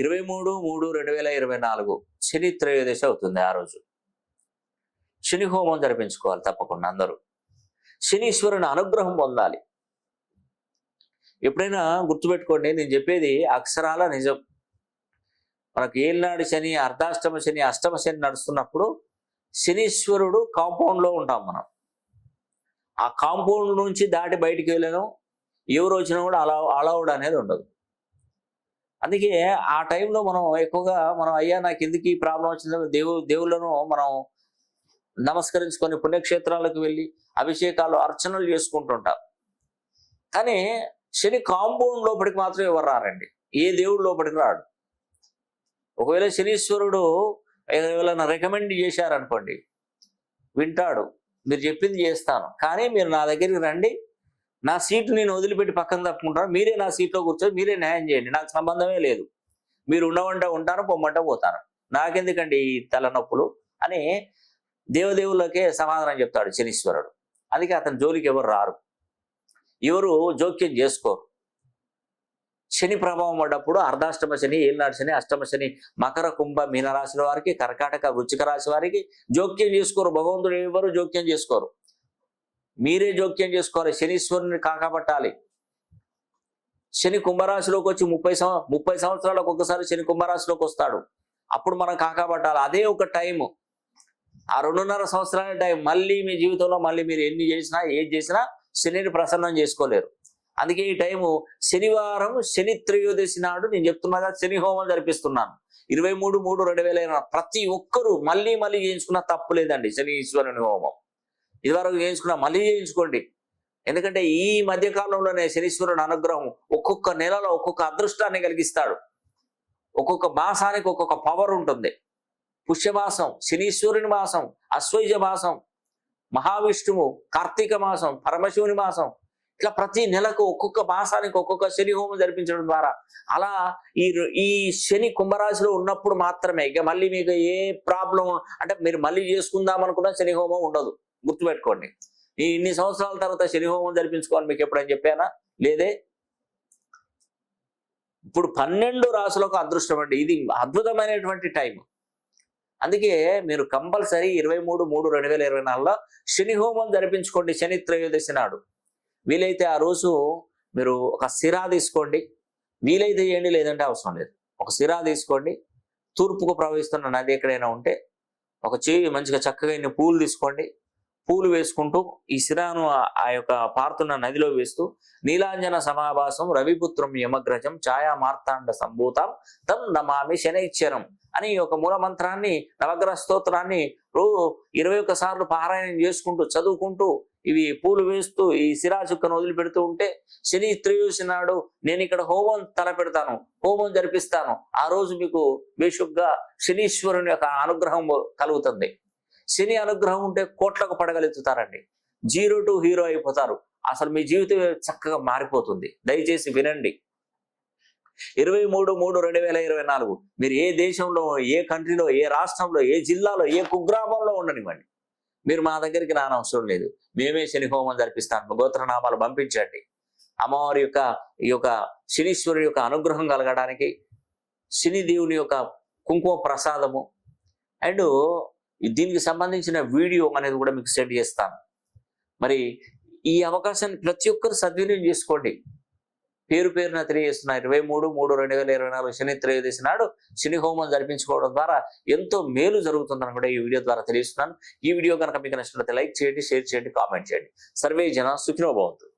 ఇరవై మూడు మూడు రెండు వేల ఇరవై నాలుగు శని త్రయోదశి అవుతుంది ఆ రోజు. శని హోమం జరిపించుకోవాలి తప్పకుండా అందరూ. శనీశ్వరుని అనుగ్రహం పొందాలి. ఎప్పుడైనా గుర్తుపెట్టుకోండి నేను చెప్పేది అక్షరాల నిజం. మనకు ఏళ్ళనాడు శని అర్ధాష్టమ శని అష్టమ శని నడుస్తున్నప్పుడు శనీశ్వరుడు కాంపౌండ్లో ఉంటాం మనం. ఆ కాంపౌండ్ నుంచి దాటి బయటికి వెళ్ళను. ఎవరు వచ్చినా కూడా అలా అలౌడ్ అనేది ఉండదు. అందుకే ఆ టైంలో మనం ఎక్కువగా మనం అయ్యా నాకు ఎందుకు ఈ ప్రాబ్లం వచ్చిందో? దేవు దేవుళ్ళను మనం నమస్కరించుకొని పుణ్యక్షేత్రాలకు వెళ్ళి అభిషేకాలు అర్చనలు చేసుకుంటుంటాం. కానీ శని కాంపౌండ్ లోపలికి మాత్రం ఎవరు రారండి? ఏ దేవుడు లోపలికి రాడు. ఒకవేళ శనీశ్వరుడు ఎవరైనా రికమెండ్ చేశారనుకోండి వింటాడు మీరు చెప్పింది చేస్తాను. కానీ మీరు నా దగ్గరికి రండి నా సీటు నేను వదిలిపెట్టి పక్కన తప్పుకుంటాను. మీరే నా సీట్లో కూర్చొని మీరే న్యాయం చేయండి. నాకు సంబంధమే లేదు. మీరు ఉండమంటే ఉంటాను పొమ్మంటే పోతాను నాకెందుకండి ఈ తలనొప్పులు? అని దేవదేవులకే సమాధానం చెప్తాడు శనీశ్వరుడు. అందుకే అతని జోలికి ఎవరు రారు. ఎవరు జోక్యం చేసుకోరు. శని ప్రభావం పడ్డప్పుడు అర్ధాష్టమ శని ఏలినాడు శని అష్టమ శని మకర కుంభ మీనరాశుల వారికి కర్కాటక వృచ్చిక రాశి వారికి జోక్యం చేసుకోరు. భగవంతుడు ఎవరు జోక్యం చేసుకోరు? మీరే జోక్యం చేసుకోవాలి. శనీశ్వరుని కాకపట్టాలి. శని కుంభరాశిలోకి వచ్చి ముప్పై సంవ ముప్పై సంవత్సరాలకు ఒకసారి శని కుంభరాశిలోకి వస్తాడు. అప్పుడు మనం కాకపట్టాలి. అదే ఒక టైము. ఆ రెండున్నర సంవత్సరాల టైం. మళ్ళీ మీ జీవితంలో మళ్ళీ మీరు ఎన్ని చేసినా ఏది చేసినా శనిని ప్రసన్నం చేసుకోలేరు. అందుకే ఈ టైము శనివారం శని త్రయోదశి నాడు నేను చెప్తున్నగా శని హోమం జరిపిస్తున్నాను. ఇరవై మూడు మూడు రెండు వేల ప్రతి ఒక్కరూ మళ్ళీ మళ్ళీ చేయించుకున్న తప్పు లేదండి శని ఈశ్వరుని హోమం. ఇదివరకు చేయించుకున్నా మళ్ళీ చేయించుకోండి. ఎందుకంటే ఈ మధ్య కాలంలోనే శనీశ్వరుని అనుగ్రహం ఒక్కొక్క నెలలో ఒక్కొక్క అదృష్టాన్ని కలిగిస్తాడు. ఒక్కొక్క మాసానికి ఒక్కొక్క పవర్ ఉంటుంది. పుష్యమాసం శనీశ్వరుని మాసం అశ్వయుజ మాసం మహావిష్ణువు కార్తీక మాసం పరమశివుని మాసం ఇట్లా ప్రతి నెలకు ఒక్కొక్క మాసానికి ఒక్కొక్క శని హోమం జరిపించడం ద్వారా అలా ఈ ఈ శని కుంభరాశిలో ఉన్నప్పుడు మాత్రమే ఇక మళ్ళీ మీకు ఏ ప్రాబ్లం అంటే మీరు మళ్ళీ చేసుకుందాం అనుకున్నా శని హోమం ఉండదు. గుర్తుపెట్టుకోండి. ఈ ఇన్ని సంవత్సరాల తర్వాత శని హోమం జరిపించుకోవాలి మీకు ఎప్పుడైనా చెప్పానా? లేదే? ఇప్పుడు పన్నెండు రాసులకు అదృష్టం అండి. ఇది అద్భుతమైనటువంటి టైం. అందుకే మీరు కంపల్సరీ ఇరవై మూడు మూడు రెండు వేల ఇరవై నాలుగులో శని హోమం జరిపించుకోండి శని త్రయోదశి నాడు. వీలైతే ఆ రోజు మీరు ఒక సిరా తీసుకోండి. వీలైతే చేయండి లేదంటే అవసరం లేదు. ఒక సిరా తీసుకోండి. తూర్పుకు ప్రవహిస్తున్న నది ఎక్కడైనా ఉంటే ఒక చేయి మంచిగా చక్కగా ఇన్ని పూలు తీసుకోండి. పూలు వేసుకుంటూ ఈ శిరాను ఆ- యొక్క పారుతున్న నదిలో వేస్తూ నీలాంజన సమాభాసం రవిపుత్రం యమగ్రజం ఛాయా మార్తాండ సంభూతం తం నమామి శనైశ్వరం అని ఒక యొక్క మూల మంత్రాన్ని నవగ్రహ స్తోత్రాన్ని రో ఇరవై ఒక్క సార్లు పారాయణం చేసుకుంటూ చదువుకుంటూ ఇవి పూలు వేస్తూ ఈ శిరా చుక్కను వదిలిపెడుతూ ఉంటే శని త్రయోదశి నాడు నేను ఇక్కడ హోమం తలపెడతాను హోమం జరిపిస్తాను. ఆ రోజు మీకు బేషుగ్గా శనీశ్వరుని యొక్క అనుగ్రహం కలుగుతుంది. శని అనుగ్రహం ఉంటే కోట్లకు పడగలుగుతారండి జీరో టు హీరో అయిపోతారు. అసలు మీ జీవితం చక్కగా మారిపోతుంది. దయచేసి వినండి. ఇరవై మూడు మూడు రెండు వేల ఇరవై నాలుగు. మీరు ఏ దేశంలో ఏ కంట్రీలో ఏ రాష్ట్రంలో ఏ జిల్లాలో ఏ కుగ్రామంలో ఉండనివ్వండి. మీరు మా దగ్గరికి రానవసరం లేదు. మేమే శని హోమం జరిపిస్తాను గోత్రనామాలు పంపించండి. అమ్మవారి యొక్క ఈ యొక్క శనీశ్వరుని యొక్క అనుగ్రహం కలగడానికి శని దేవుని యొక్క కుంకుమ ప్రసాదము. అండ్ దీనికి సంబంధించిన వీడియో అనేది కూడా మీకు సెండ్ చేస్తాను. మరి ఈ అవకాశాన్ని ప్రతి ఒక్కరు సద్వినియోగం చేసుకోండి. పేరు పేరున తెలియజేస్తున్న ఇరవై మూడు మూడు రెండు వేల ఇరవై నాలుగు శని త్రయోదశి నాడు శని హోమం జరిపించుకోవడం ద్వారా ఎంతో మేలు జరుగుతుందని కూడా ఈ వీడియో ద్వారా తెలియజేస్తున్నాను. ఈ వీడియో కనుక మీకు నచ్చినట్లయితే లైక్ చేయండి షేర్ చేయండి కామెంట్ చేయండి. సర్వే జన సుఖినో బాగుంటుంది